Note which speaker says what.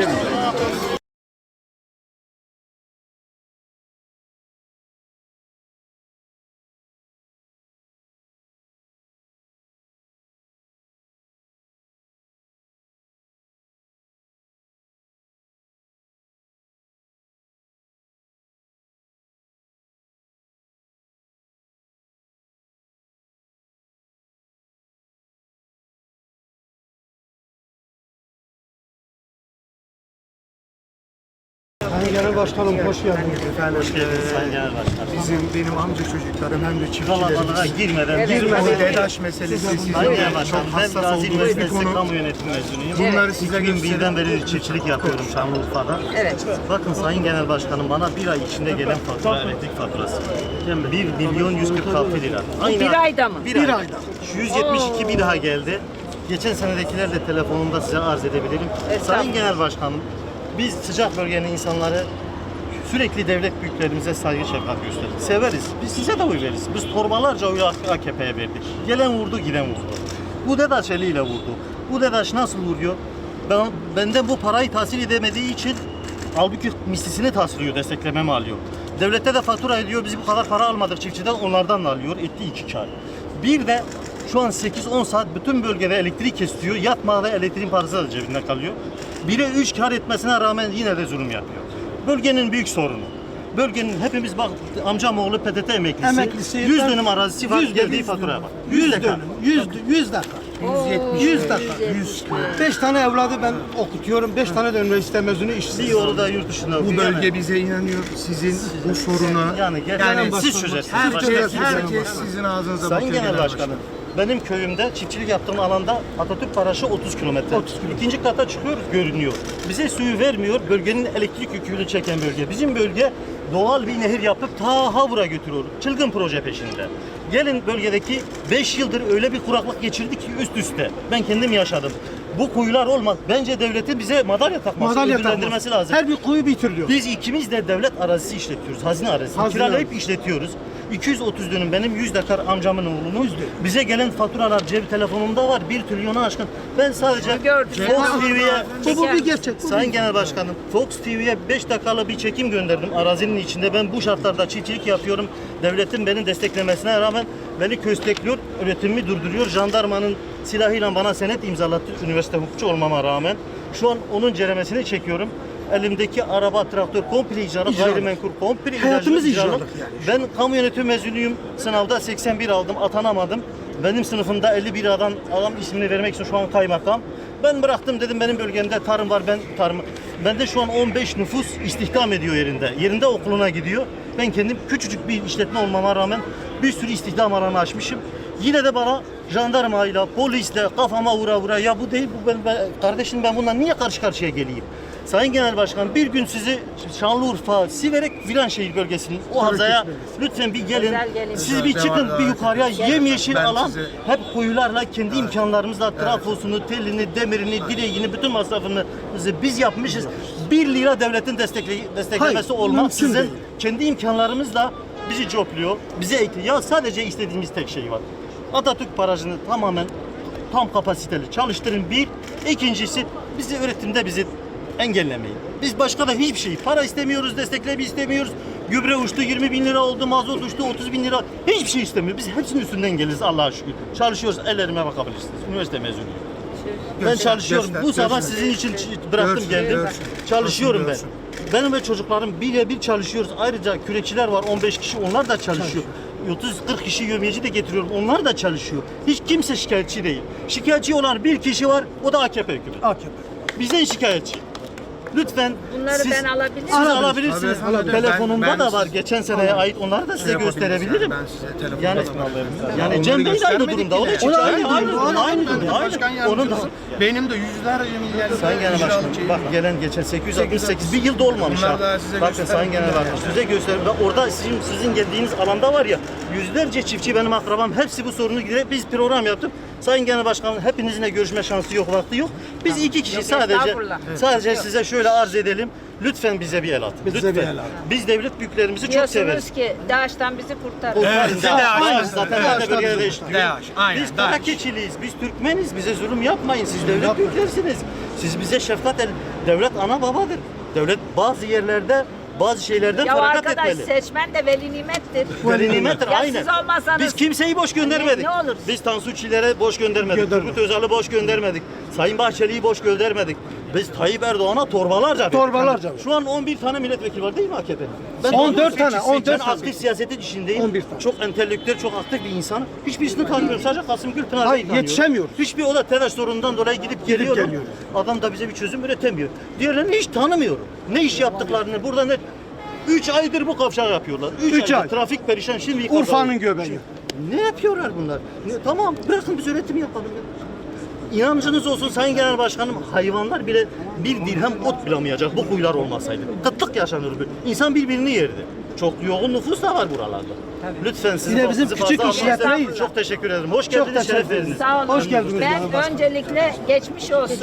Speaker 1: Sayın Genel Başkanım hoş geldiniz efendim.
Speaker 2: Hoş geldiniz Sayın Genel Başkanım.
Speaker 1: Bizim benim amca çocuklarım hem de
Speaker 2: Kalabalığa
Speaker 1: çiftçilerimiz.
Speaker 2: girmeden
Speaker 1: Girmeden
Speaker 2: girmeden
Speaker 1: DEDAŞ meselesi sizin
Speaker 2: Sayın Genel Başkanım ben Gazi
Speaker 1: bir
Speaker 2: Üniversitesi
Speaker 1: konu.
Speaker 2: Kamu Yönetimi mezunuyum.
Speaker 1: Bunları size
Speaker 2: 2001'den
Speaker 1: gösteren
Speaker 2: beri çiftçilik yapıyorum Şanlıurfa'da.
Speaker 3: Evet.
Speaker 2: Bakın Sayın Genel Başkanım bana bir ay içinde gelen fatura, elektrik faturası. 1 milyon 146 lira. Aynı
Speaker 3: Bir ayda mı?
Speaker 2: Bir, ayda. 172 bir daha geldi. Geçen senedekiler de telefonumda size arz edebilirim. Sayın Genel Başkanım, biz sıcak bölgenin insanları sürekli devlet büyüklerimize saygı şefkat gösteririz. Severiz. Biz size de oy veririz. Biz torbalarca oyu AKP'ye verdik. Gelen vurdu, giden vurdu. Bu DEDAŞ eliyle vurdu. Bu DEDAŞ nasıl vuruyor? Ben, benden bu parayı tahsil edemediği için halbuki mislisini tahsil ediyor, desteklememi alıyor. Devlette de fatura ediyor, biz bu kadar para almadık çiftçiden, onlardan da alıyor. Etti iki kar. Bir de şu an 8-10 saat bütün bölgede elektrik kesiyor. Yatmada elektriğin parası da cebinde kalıyor. Bire 3 kar etmesine rağmen yine de zulüm yapıyor. Bölgenin büyük sorunu. Bölgenin hepimiz bak amcam oğlu PTT emeklisi.
Speaker 4: Emeklisi.
Speaker 2: 100 dönüm arazisi var.
Speaker 4: Yüz
Speaker 2: geldiği faturaya bak.
Speaker 4: 100
Speaker 2: dekar.
Speaker 4: dönüm, 100, 100 dakika.
Speaker 1: 170.
Speaker 4: 100 dakika. 100. 5 tane evladı ben okutuyorum. 5 tane de üniversite mezunu
Speaker 2: Bir
Speaker 4: işsiz.
Speaker 2: yolu da yurt dışında.
Speaker 1: Bu
Speaker 2: okuyor.
Speaker 1: bölge bize inanıyor. Sizin bu sorunu
Speaker 2: yani
Speaker 1: Yani
Speaker 2: siz çözersiniz.
Speaker 1: herkes,
Speaker 2: Başka
Speaker 1: herkes
Speaker 2: yok.
Speaker 1: sizin ağzınıza
Speaker 2: Sayın
Speaker 1: bakıyor.
Speaker 2: Genel Başkanım, benim köyümde çiftçilik yaptığım alanda Atatürk Paraşı 30 kilometre.
Speaker 4: 30 kilometre.
Speaker 2: İkinci kata çıkıyoruz görünüyor. Bize suyu vermiyor, bölgenin elektrik yükünü çeken bölge. Bizim bölge doğal bir nehir yapıp ta Havur'a götürüyor. Çılgın proje peşinde. Gelin bölgedeki 5 yıldır öyle bir kuraklık geçirdik ki üst üste. Ben kendim yaşadım. Bu kuyular olmaz. Bence devletin bize madalya takması,
Speaker 4: Madalya
Speaker 2: ödüllendirmesi
Speaker 4: takması.
Speaker 2: lazım.
Speaker 4: Her bir kuyu bitiriliyor.
Speaker 2: Biz ikimiz de devlet arazisi işletiyoruz. Hazine arazisi.
Speaker 4: Hazine
Speaker 2: Kiralayıp işletiyoruz. 230 dönüm benim 100 dekar amcamın oğlunun. Bize gelen faturalar cep telefonumda var. 1 trilyona aşkın. Ben sadece
Speaker 3: Gördüm.
Speaker 2: Fox TV'ye
Speaker 4: Bu, bu bir gerçek. Bu
Speaker 2: Sayın
Speaker 4: bir-
Speaker 2: Genel Başkanım, Fox TV'ye 5 dakikalık bir çekim gönderdim arazinin içinde. Ben bu şartlarda çiftçilik yapıyorum. Devletin beni desteklemesine rağmen beni köstekliyor, üretimimi durduruyor. Jandarmanın silahıyla bana senet imzalattı üniversite hukukçu olmama rağmen. Şu an onun ceremesini çekiyorum. Elimdeki araba, traktör komple İcralık. gayrimenkul komple
Speaker 4: Hayatımız
Speaker 2: icralık.
Speaker 4: icralık yani.
Speaker 2: Ben kamu yönetimi mezunuyum. Sınavda 81 aldım, atanamadım. Benim sınıfımda 51 adam, adam ismini vermek için şu an kaymakam. Ben bıraktım dedim benim bölgemde tarım var ben tarım. Bende şu an 15 nüfus istihdam ediyor yerinde. Yerinde okuluna gidiyor. Ben kendim küçücük bir işletme olmama rağmen bir sürü istihdam alanı açmışım. Yine de bana jandarmayla, polisle kafama vura vura ya bu değil bu ben, ben- kardeşim ben bundan niye karşı karşıya geleyim? Sayın Genel Başkan bir gün sizi Şanlıurfa, Siverek, Viranşehir bölgesinin o hazaya lütfen bir gelin.
Speaker 3: Özel gelin.
Speaker 2: Siz bir çıkın bir yukarıya yemyeşil
Speaker 1: Ben
Speaker 2: alan
Speaker 1: size-
Speaker 2: hep kuyularla kendi imkanlarımızla trafosunu, telini, demirini, direğini bütün masrafını biz yapmışız. 1 lira devletin destekle, desteklemesi
Speaker 4: Hayır,
Speaker 2: olmaz.
Speaker 4: mümkün
Speaker 2: Sizin
Speaker 4: değil.
Speaker 2: kendi imkanlarımızla bizi copluyor. Bize eğitim. Ya sadece istediğimiz tek şey var. Atatürk barajını tamamen tam kapasiteli çalıştırın bir. İkincisi bizi üretimde bizi engellemeyin. Biz başka da hiçbir şey. Para istemiyoruz, destekleme istemiyoruz. Gübre uçtu 20 bin lira oldu, mazot uçtu 30 bin lira. Hiçbir şey istemiyoruz. Biz hepsinin üstünden geliriz Allah'a şükür. Çalışıyoruz, ellerime bakabilirsiniz. Üniversite mezunuyum. Ben çalışıyorum.
Speaker 1: göster,
Speaker 2: Bu sabah
Speaker 1: göster.
Speaker 2: sizin için bıraktım
Speaker 1: Görsün,
Speaker 2: geldim.
Speaker 1: görsün.
Speaker 2: Çalışıyorum ben.
Speaker 1: Görsün.
Speaker 2: Benim ve çocuklarım birebir çalışıyoruz. Ayrıca kürekçiler var 15 kişi onlar da çalışıyor. 30-40 kişi yövmiyeci de getiriyorum. Onlar da çalışıyor. Hiç kimse şikayetçi değil. Şikayetçi olan bir kişi var. O da AKP hükümeti.
Speaker 4: AKP.
Speaker 2: Bizden şikayetçi. Lütfen
Speaker 3: Bunları
Speaker 2: siz,
Speaker 3: ben alabilir
Speaker 2: siz
Speaker 3: miyim?
Speaker 2: alabilirsiniz.
Speaker 1: Tabii, alabilir.
Speaker 2: Telefonumda
Speaker 1: Ben- ben
Speaker 2: da var.
Speaker 1: siz-
Speaker 2: Geçen seneye ait. Onları da size
Speaker 1: yapabiliriz
Speaker 2: gösterebilirim.
Speaker 1: yani. Ben size telefonda
Speaker 2: Yani, yani Cem Bey de aynı durumda. O da
Speaker 4: da
Speaker 2: Aynı
Speaker 4: aynı.
Speaker 2: Aynı
Speaker 4: Aynı.
Speaker 2: Onun da.
Speaker 1: Benim de yüzlerce milyar
Speaker 2: Sayın Genel Başkanım bak gelen geçen 868 bir yılda olmamış
Speaker 1: Bunlar
Speaker 2: ha.
Speaker 1: da size
Speaker 2: Bakın. Sayın Genel Başkanım size göstereyim. Orada sizin sizin geldiğiniz alanda var ya yüzlerce çiftçi benim akrabam hepsi bu sorunu giderek biz program yaptık. Sayın Genel Başkanım hepinizle görüşme şansı yok, vakti yok. Biz iki kişi
Speaker 3: Yok,
Speaker 2: sadece
Speaker 3: estağfurullah.
Speaker 2: sadece size şöyle arz edelim. Lütfen bize bir el atın.
Speaker 4: Bize
Speaker 2: Lütfen.
Speaker 4: bir el atın.
Speaker 2: Biz devlet büyüklerimizi çok severiz.
Speaker 3: Diyorsunuz ki DAEŞ'ten bizi kurtarın.
Speaker 1: Evet,
Speaker 2: Daesh,
Speaker 1: Daesh.
Speaker 2: Daesh, Zaten de bölgede yaşıyorum.
Speaker 1: Daesh, aynen,
Speaker 2: Biz
Speaker 1: Daesh.
Speaker 2: Karakeçiliyiz, biz Türkmeniz, bize zulüm yapmayın. Siz devlet büyüklersiniz. Siz bize şefkat el. Devlet ana babadır. Devlet bazı yerlerde bazı şeylerden
Speaker 3: Ya
Speaker 2: feragat
Speaker 3: arkadaş
Speaker 2: etmeli.
Speaker 3: seçmen de veli nimettir.
Speaker 2: Veli nimettir
Speaker 3: Ya
Speaker 2: aynen.
Speaker 3: siz olmasanız-
Speaker 2: Biz kimseyi boş göndermedik.
Speaker 3: Ne olur?
Speaker 2: Biz Tansu Çiller'e boş göndermedik.
Speaker 4: Göndermedik.
Speaker 2: Turgut Özal'ı boş göndermedik. Sayın Bahçeli'yi boş göndermedik. Biz Tayyip Erdoğan'a torbalarca verdik.
Speaker 4: Torbalarca verdik.
Speaker 2: Şu an 11 tane milletvekili var değil mi AKP?
Speaker 4: 14 tane,
Speaker 2: Ben
Speaker 4: 14 tane.
Speaker 2: aktif siyasetin içindeyim.
Speaker 4: 11 tane.
Speaker 2: Çok entelektüel, çok aktif bir insan. Hiçbirisini tanımıyorum. Sadece Kasım Gülpınar'ı
Speaker 4: Hayır,
Speaker 2: tanıyorum.
Speaker 4: yetişemiyoruz.
Speaker 2: Hiçbir o da TEDAŞ sorunundan dolayı gidip geliyor.
Speaker 4: geliyoruz.
Speaker 2: Adam da bize bir çözüm üretemiyor. Diğerlerini hiç tanımıyorum. Ne iş yaptıklarını, burada ne... 3 aydır bu kavşağı yapıyorlar. 3
Speaker 4: Üç
Speaker 2: aydır.
Speaker 4: ay.
Speaker 2: Trafik perişan şimdi
Speaker 4: Urfa'nın göbeği.
Speaker 2: ne yapıyorlar bunlar? Ne- tamam bırakın biz üretim yapalım. ya. İnancınız olsun Sayın Genel Başkanım hayvanlar bile bir dirhem ot bulamayacak bu kuyular olmasaydı. Kıtlık yaşanır. İnsan birbirini yerdi. Çok yoğun nüfus da var buralarda. Lütfen siz
Speaker 4: de bizim küçük işletmeyiz.
Speaker 2: Çok teşekkür ederim. Hoş
Speaker 4: Çok
Speaker 2: geldiniz, şeref
Speaker 4: teşekkür
Speaker 2: verdiniz.
Speaker 3: Sağ olun.
Speaker 4: Hoş geldiniz
Speaker 3: Ben öncelikle geçmiş olsun.